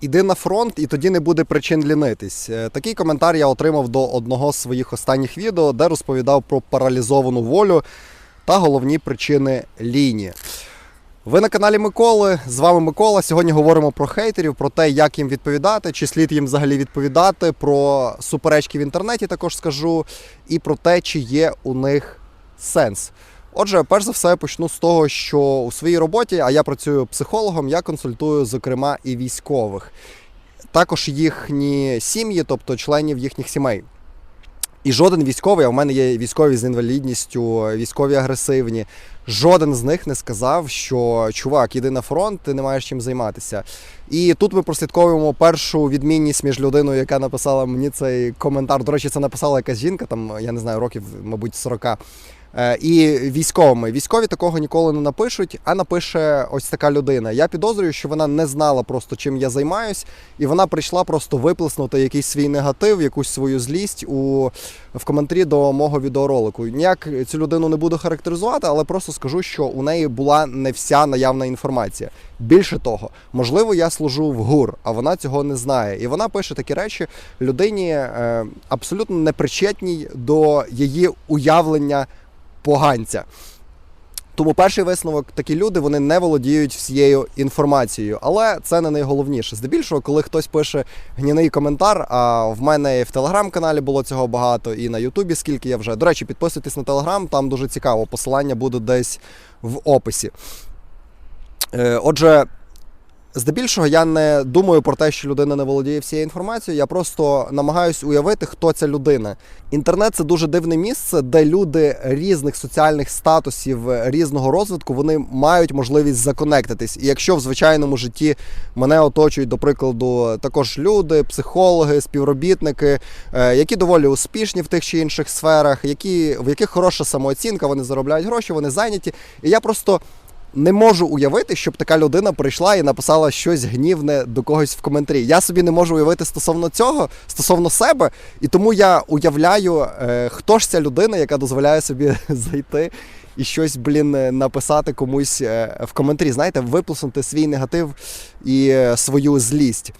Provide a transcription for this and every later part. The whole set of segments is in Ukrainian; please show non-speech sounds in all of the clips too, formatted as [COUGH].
Іди на фронт, і тоді не буде причин лінитись. Е, Такий коментар я отримав до одного з своїх останніх відео, де розповідав про паралізовану волю та головні причини лінії. Ви на каналі Миколи. З вами Микола. Сьогодні говоримо про хейтерів, про те, як їм відповідати, чи слід їм взагалі відповідати, про суперечки в інтернеті також скажу, і про те, чи є у них сенс. Отже, перш за все, почну з того, що у своїй роботі, а я працюю психологом, я консультую, зокрема, і військових, також їхні сім'ї, тобто членів їхніх сімей. І жоден військовий, а в мене є військові з інвалідністю, військові агресивні. Жоден з них не сказав, що чувак, іди на фронт, ти не маєш чим займатися. І тут ми прослідковуємо першу відмінність між людиною, яка написала мені цей коментар. До речі, це написала якась жінка, там я не знаю, років, мабуть, 40. Е, І військовими. Військові такого ніколи не напишуть, а напише ось така людина. Я підозрюю, що вона не знала просто, чим я займаюсь, і вона прийшла просто виплеснути якийсь свій негатив, якусь свою злість у в коментарі до мого відеоролику. Ніяк цю людину не буду характеризувати, але просто скажу, що у неї була не вся наявна інформація. Більше того, можливо, я служу в ГУР, а вона цього не знає. І вона пише такі речі людині е, абсолютно непричетній до її уявлення поганця. Тому перший висновок такі люди вони не володіють всією інформацією, але це не найголовніше. Здебільшого, коли хтось пише гняний коментар, а в мене і в телеграм-каналі було цього багато, і на Ютубі, скільки я вже. До речі, підписуйтесь на телеграм, там дуже цікаво. Посилання буде десь в описі. Е, Отже, здебільшого я не думаю про те, що людина не володіє всією інформацією. Я просто намагаюсь уявити, хто ця людина. Інтернет це дуже дивне місце, де люди різних соціальних статусів, різного розвитку вони мають можливість законектитись. І якщо в звичайному житті мене оточують, до прикладу, також люди, психологи, співробітники, е, які доволі успішні в тих чи інших сферах, які в яких хороша самооцінка, вони заробляють гроші, вони зайняті. І я просто не можу уявити, щоб така людина прийшла і написала щось гнівне до когось в коментарі. Я собі не можу уявити стосовно цього, стосовно себе, і тому я уявляю, е, хто ж ця людина, яка дозволяє собі [LAUGHS] зайти і щось, блін, написати комусь е, в коментарі. Знаєте, виплеснути свій негатив і е, свою злість.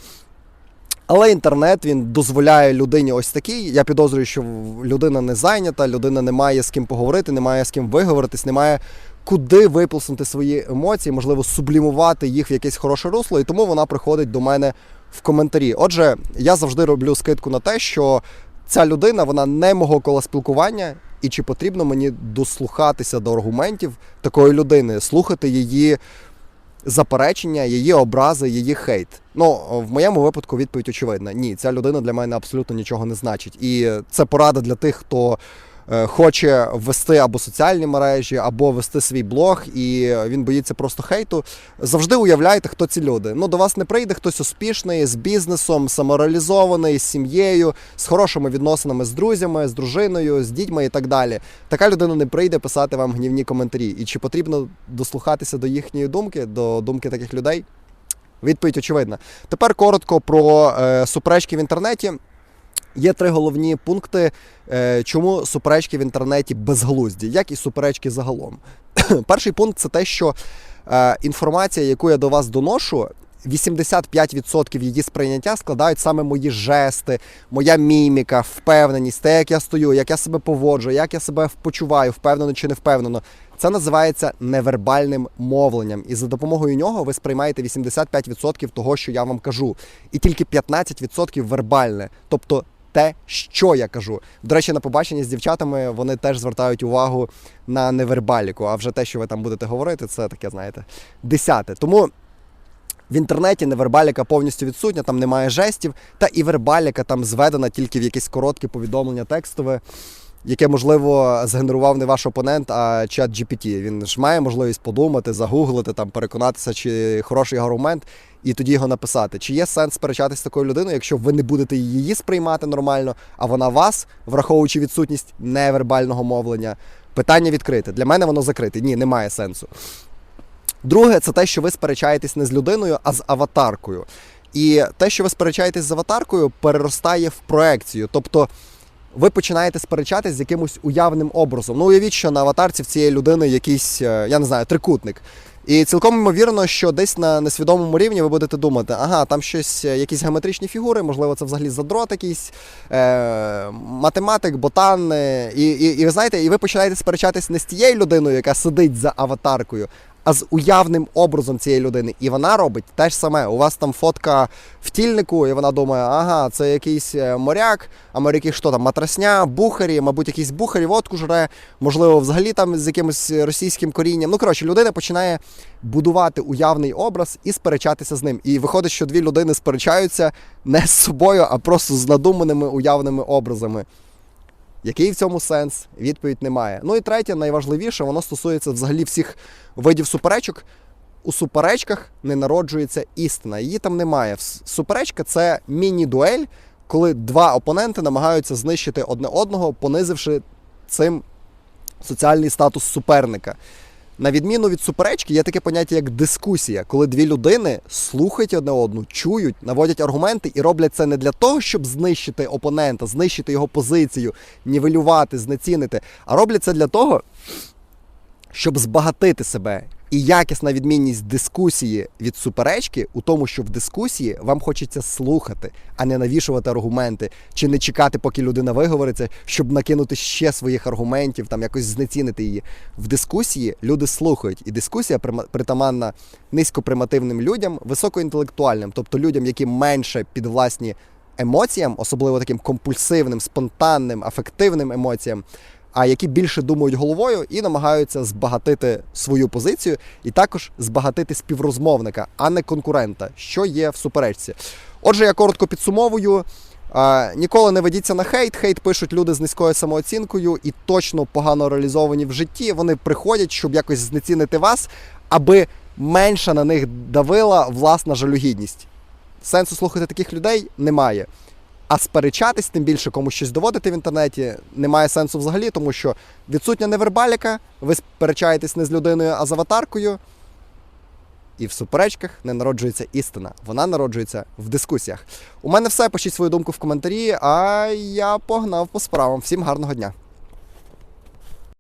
Але інтернет він дозволяє людині ось такий. Я підозрюю, що людина не зайнята, людина не має з ким поговорити, не має з ким виговоритись, не має куди виплеснути свої емоції, можливо, сублімувати їх в якесь хороше русло, і тому вона приходить до мене в коментарі. Отже, я завжди роблю скидку на те, що ця людина вона не мого кола спілкування, і чи потрібно мені дослухатися до аргументів такої людини, слухати її заперечення, її образи, її хейт. Ну, в моєму випадку відповідь очевидна. Ні, ця людина для мене абсолютно нічого не значить. І це порада для тих, хто хоче ввести або соціальні мережі, або вести свій блог, і він боїться просто хейту. Завжди уявляйте, хто ці люди. Ну, до вас не прийде хтось успішний, з бізнесом, самореалізований, з сім'єю, з хорошими відносинами з друзями, з дружиною, з дітьми і так далі. Така людина не прийде писати вам гнівні коментарі. І чи потрібно дослухатися до їхньої думки, до думки таких людей? Відповідь очевидна. Тепер коротко про е, суперечки в інтернеті. Є три головні пункти, е, чому суперечки в інтернеті безглузді, як і суперечки загалом. [COUGHS] Перший пункт це те, що е, інформація, яку я до вас доношу, 85% її сприйняття складають саме мої жести, моя міміка, впевненість, те, як я стою, як я себе поводжу, як я себе почуваю, впевнено чи не впевнено. Це називається невербальним мовленням, і за допомогою нього ви сприймаєте 85% того, що я вам кажу, і тільки 15% вербальне, тобто те, що я кажу. До речі, на побаченні з дівчатами вони теж звертають увагу на невербаліку. А вже те, що ви там будете говорити, це таке, знаєте, десяте. Тому. В інтернеті невербаліка повністю відсутня, там немає жестів, та і вербаліка там зведена тільки в якесь коротке повідомлення текстове, яке, можливо, згенерував не ваш опонент, а чат GPT. Він ж має можливість подумати, загуглити, там, переконатися, чи хороший аргумент, і тоді його написати. Чи є сенс сперечатися з такою людиною, якщо ви не будете її сприймати нормально, а вона вас, враховуючи відсутність невербального мовлення, питання відкрите. Для мене воно закрите. Ні, немає сенсу. Друге, це те, що ви сперечаєтесь не з людиною, а з аватаркою. І те, що ви сперечаєтесь з аватаркою, переростає в проекцію. Тобто ви починаєте сперечатись з якимось уявним образом. Ну, уявіть, що на аватарці в цієї людини якийсь, е, я не знаю, трикутник. І цілком ймовірно, що десь на несвідомому рівні ви будете думати, ага, там щось, е, якісь геометричні фігури, можливо, це взагалі задрот якийсь, е, математик, ботан. І, і, і ви знаєте, і ви починаєте сперечатись не з тією людиною, яка сидить за аватаркою, а з уявним образом цієї людини. І вона робить те ж саме. У вас там фотка в тільнику, і вона думає, ага, це якийсь е, моряк, а моряки що там, матросня, бухарі, мабуть, якийсь бухарі, водку жре, можливо, взагалі там з якимось російським корінням. Ну, коротше, людина починає будувати уявний образ і сперечатися з ним. І виходить, що дві людини сперечаються не з собою, а просто з надуманими уявними образами. Який в цьому сенс? Відповідь немає. Ну і третє, найважливіше, воно стосується взагалі всіх видів суперечок. У суперечках не народжується істина. Її там немає. Суперечка це міні-дуель, коли два опоненти намагаються знищити одне одного, понизивши цим соціальний статус суперника. На відміну від суперечки, є таке поняття як дискусія, коли дві людини слухають одне одну, чують, наводять аргументи і роблять це не для того, щоб знищити опонента, знищити його позицію, нівелювати, знецінити, а роблять це для того, щоб збагатити себе. І якісна відмінність дискусії від суперечки у тому, що в дискусії вам хочеться слухати, а не навішувати аргументи, чи не чекати, поки людина виговориться, щоб накинути ще своїх аргументів, там якось знецінити її. В дискусії люди слухають, і дискусія притаманна низькопримативним людям, високоінтелектуальним, тобто людям, які менше підвласні емоціям, особливо таким компульсивним, спонтанним, афективним емоціям, а які більше думають головою і намагаються збагатити свою позицію, і також збагатити співрозмовника, а не конкурента, що є в суперечці. Отже, я коротко підсумовую. Ніколи не ведіться на хейт. Хейт пишуть люди з низькою самооцінкою і точно погано реалізовані в житті. Вони приходять, щоб якось знецінити вас, аби менше на них давила власна жалюгідність. Сенсу слухати таких людей немає. А сперечатись, тим більше комусь щось доводити в інтернеті, немає сенсу взагалі, тому що відсутня невербаліка, ви сперечаєтесь не з людиною, а з аватаркою. І в суперечках не народжується істина. Вона народжується в дискусіях. У мене все. Пишіть свою думку в коментарі, а я погнав по справам. Всім гарного дня.